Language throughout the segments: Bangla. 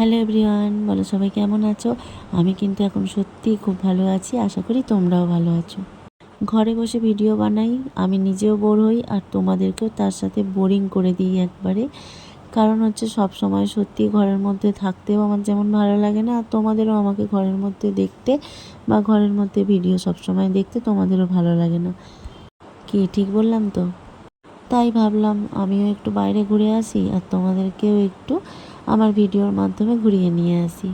হ্যালো এভরিওয়ান, বলো সবাই কেমন আছো? আমি কিন্তু এখন সত্যিই খুব ভালো আছি, আশা করি তোমরাও ভালো আছো। ঘরে বসে ভিডিও বানাই, আমি নিজেও বোর হই আর তোমাদেরকেও তার সাথে বোরিং করে দিই একবারে। কারণ হচ্ছে সব সময় সত্যি ঘরের মধ্যে থাকতেও আমার যেমন ভালো লাগে না, আর তোমাদেরও আমাকে ঘরের মধ্যে দেখতে বা ঘরের মধ্যে ভিডিও সব সময় দেখতে তোমাদেরও ভালো লাগে না। কি ঠিক বললাম তো? তাই ভাবলাম আমিও একটু বাইরে ঘুরে আসি আর তোমাদেরকেও একটু আমার ভিডিওর মাধ্যমে ঘুরিয়ে নিয়ে আসি।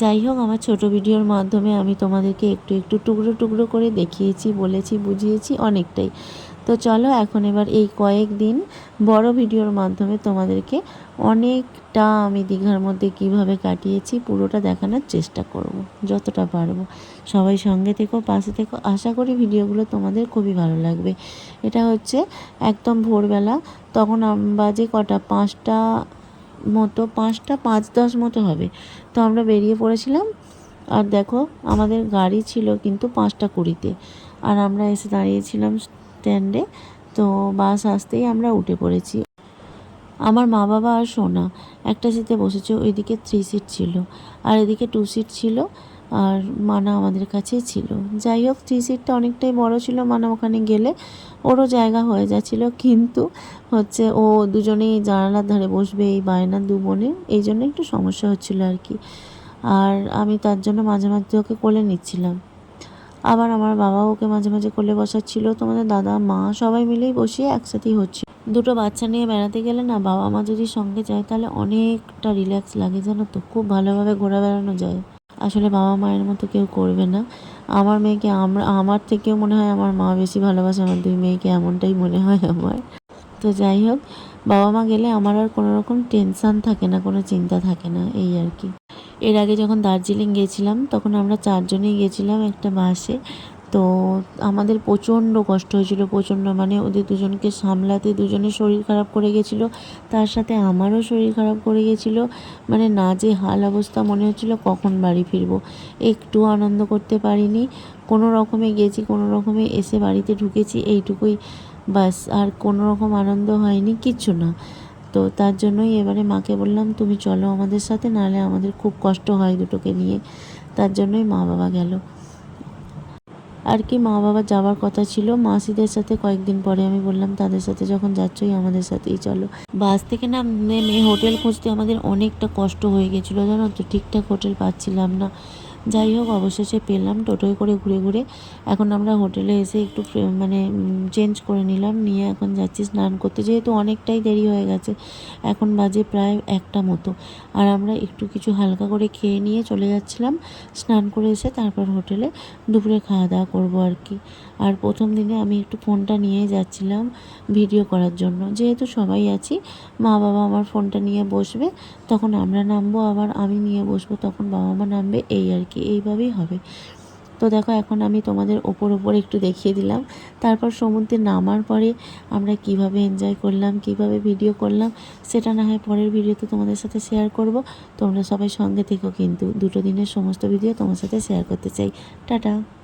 যাই হোক, আমার ছোট ভিডিওর মাধ্যমে আমি তোমাদেরকে একটু একটু টুকরো টুকরো করে দেখিয়েছি, বলেছি, বুঝিয়েছি অনেকটাই। তো চলো, এখন এবার এই কয়েকদিন বড় ভিডিওর মাধ্যমে তোমাদেরকে অনেকটা আমি দীঘার মধ্যে কীভাবে কাটিয়েছি পুরোটা দেখানোর চেষ্টা করব, যতটা পারব। সবাই সঙ্গে থেকো, পাশে থেকো। আশা করি ভিডিওগুলো তোমাদের খুবই ভালো লাগবে। এটা হচ্ছে একদম ভোরবেলা, তখন বাজে কটা, পাঁচটা মতো পাঁচটা, পাঁচ দশ মতো হবে। তো আমরা বেরিয়ে পড়েছিলাম। আর দেখো, আমাদের গাড়ি ছিল কিন্তু পাঁচটা কুড়িতে। আর আমরা এসে দাঁড়িয়েছিলাম স্ট্যান্ডে তো বাস আসতেই আমরা উঠে পড়েছি। আমার মা বাবা আর সোনা। একটা সিটে বসেছে, ওইদিকে থ্রি সিট ছিল। আর এদিকে টু সিট ছিল। আর মানা আমাদের কাছেই ছিল। যাই হোক থ্রি সিটটা অনেকটাই বড় ছিল, মানা ওখানে গেলে ওরও জায়গা হয়ে যাচ্ছিল। কিন্তু হচ্ছে ও দুজনেই জানালার ধারে বসবে, এই বায়নার দু বোনের এই জন্য একটু সমস্যা হচ্ছিল আর কি। আর আমি তার জন্য মাঝে মাঝে ওকে কোলে নিচ্ছিলাম। আবার আমার বাবা ওকে মাঝে মাঝে কোলে বসাচ্ছিল। তোমাদের দাদা, মা সবাই মিলেই বসিয়ে একসাথেই হচ্ছে দুটো বাচ্চা নিয়ে বেড়াতে গেলে না, বাবা মা যদি সঙ্গে যায়, তাহলে অনেকটা রিল্যাক্স লাগে জানো তো? খুব ভালোভাবে ঘোরা বেড়ানো যায়। আসলে বাবা মায়ের মতো কেউ করবে না। আমার মেয়েকে আমরা, আমার থেকেও মনে হয় আমার মা বেশি ভালোবাসে, আমার দুই মেয়েকে এমনটাই মনে হয় আমার। তো যাই হোক, বাবা মা গেলে আমার আর কোনো রকম টেনশান থাকে না, কোনো চিন্তা থাকে না, এই আর কি। এর আগে যখন দার্জিলিং গেছিলাম, তখন আমরা চারজনেই গেছিলাম একটা বাসে। তো আমাদের প্রচণ্ড কষ্ট হয়েছিল, প্রচণ্ড মানে ওদের দুজনকে সামলাতে, দুজনের শরীর খারাপ করে গেছিল, তার সাথে আমারও শরীর খারাপ করে গেছিল। মানে না যে হাল অবস্থা মনে হচ্ছিল, কখন বাড়ি ফিরবো? একটু আনন্দ করতে পারিনি। কোনো রকমে গেছি, কোনো রকমে এসে বাড়িতে ঢুকেছি, এইটুকুই। বাস আর কোনো রকম আনন্দ হয়নি, কিচ্ছু না। তো তার জন্যই এবারে মাকে বললাম, তুমি চলো আমাদের সাথে, নাহলে আমাদের খুব কষ্ট হয় দুটোকে নিয়ে। তার জন্যই মা বাবা গেল। আর কি মা বাবা যাওয়ার কথা ছিল। মাসিদের সাথে কয়েকদিন পরে আমি বললাম, তাদের সাথে যখন যাচ্ছই আমাদের সাথেই চলো। বাস থেকে না নেমে হোটেল খুঁজতে আমাদের অনেকটা কষ্ট হয়ে গেছিল, জানো তো? ঠিকঠাক হোটেল পাচ্ছিলাম না। যাই হোক, অবশেষে পেলাম, টোটোয় করে ঘুরে ঘুরে। এখন আমরা হোটেলে এসে একটু মানে চেঞ্জ করে নিলাম, নিয়ে এখন যাচ্ছি স্নান করতে। যেহেতু অনেকটাই দেরি হয়ে গেছে, এখন বাজে প্রায় একটা মতো। আর আমরা একটু কিছু হালকা করে খেয়ে নিয়ে চলে যাচ্ছিলাম, স্নান করে এসে তারপর হোটেলে দুপুরে খাওয়া দাওয়া করব আর কি। আর প্রথম দিনে আমি একটু ফোনটা নিয়ে যাচ্ছিলাম ভিডিও করার জন্য। যেহেতু সবাই আছি, মা বাবা আমার ফোনটা নিয়ে বসবে, তখন আমরা নামবো আবার আমি নিয়ে বসবো, তখন বাবা মা নামবে, এই আর কি, এইভাবেই হবে। তো দেখো এখন আমি তোমাদের ওপর ওপর একটু দেখিয়ে দিলাম। তারপর সমুদ্রে নামার পরে আমরা কীভাবে এনজয় করলাম, কীভাবে ভিডিও করলাম, সেটা না হয় পরের ভিডিওতে তোমাদের সাথে শেয়ার করব। তোমরা সবাই সঙ্গে থেকো কিন্তু, দুটো দিনের সমস্ত ভিডিও তোমার সাথে শেয়ার করতে চাই। টাটা!